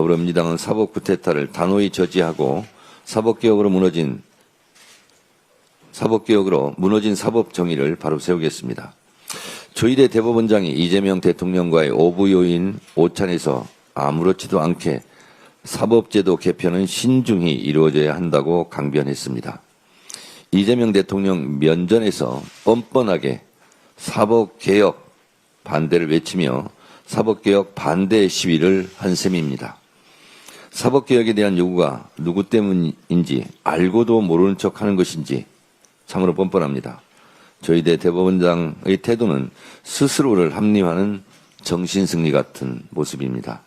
더불어민주당은 사법 구태타를 단호히 저지하고 사법개혁으로 무너진 사법개혁으로 무너진 사법 정의를 바로 세우겠습니다. 조희대 대법원장이 이재명 대통령과의 오부 요인 오찬에서 아무렇지도 않게 사법제도 개편은 신중히 이루어져야 한다고 강변했습니다. 이재명 대통령 면전에서 뻔뻔하게 사법개혁 반대를 외치며 사법개혁 반대 시위를 한 셈입니다. 사법개혁에 대한 요구가 누구 때문인지 알고도 모르는 척 하는 것인지 참으로 뻔뻔합니다. 저희 대 대법원장의 태도는 스스로를 합리화하는 정신승리 같은 모습입니다.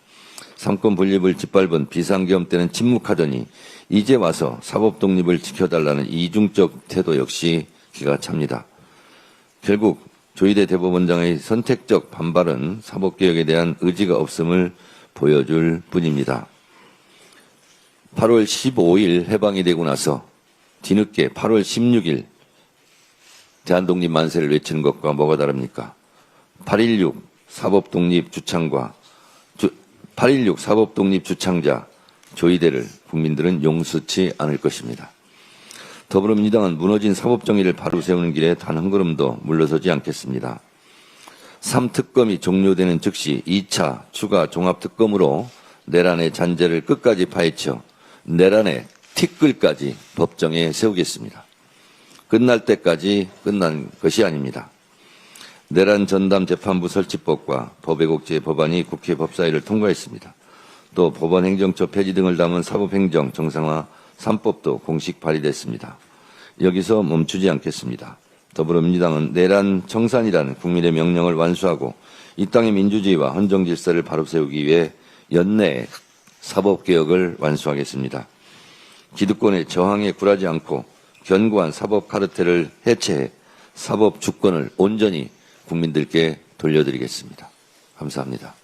삼권 분립을 짓밟은 비상계엄 때는 침묵하더니 이제 와서 사법 독립을 지켜달라는 이중적 태도 역시 기가 찹니다. 결국 조희대 대법원장의 선택적 반발은 사법개혁에 대한 의지가 없음을 보여줄 뿐입니다. 8월 15일 해방이 되고 나서 뒤늦게 8월 16일 대한독립 만세를 외치는 것과 뭐가 다릅니까? 8.16 사법독립 주창과 8.16 사법독립 주창자 조희대를 국민들은 용서치 않을 것입니다. 더불어민주당은 무너진 사법정의를 바로 세우는 길에 단 한 걸음도 물러서지 않겠습니다. 3특검이 종료되는 즉시 2차 추가 종합특검으로 내란의 잔재를 끝까지 파헤쳐 내란의 티끌까지 법정에 세우겠습니다. 끝날 때까지 끝난 것이 아닙니다. 내란 전담 재판부 설치법과 법외국제 법안이 국회 법사위를 통과했습니다. 또 법원 행정처 폐지 등을 담은 사법행정 정상화 3법도 공식 발의됐습니다. 여기서 멈추지 않겠습니다. 더불어민주당은 내란 청산이라는 국민의 명령을 완수하고 이 땅의 민주주의와 헌정 질서를 바로 세우기 위해 연내에 사법개혁을 완수하겠습니다. 기득권의 저항에 굴하지 않고 견고한 사법 카르텔을 해체해 사법 주권을 온전히 국민들께 돌려드리겠습니다. 감사합니다.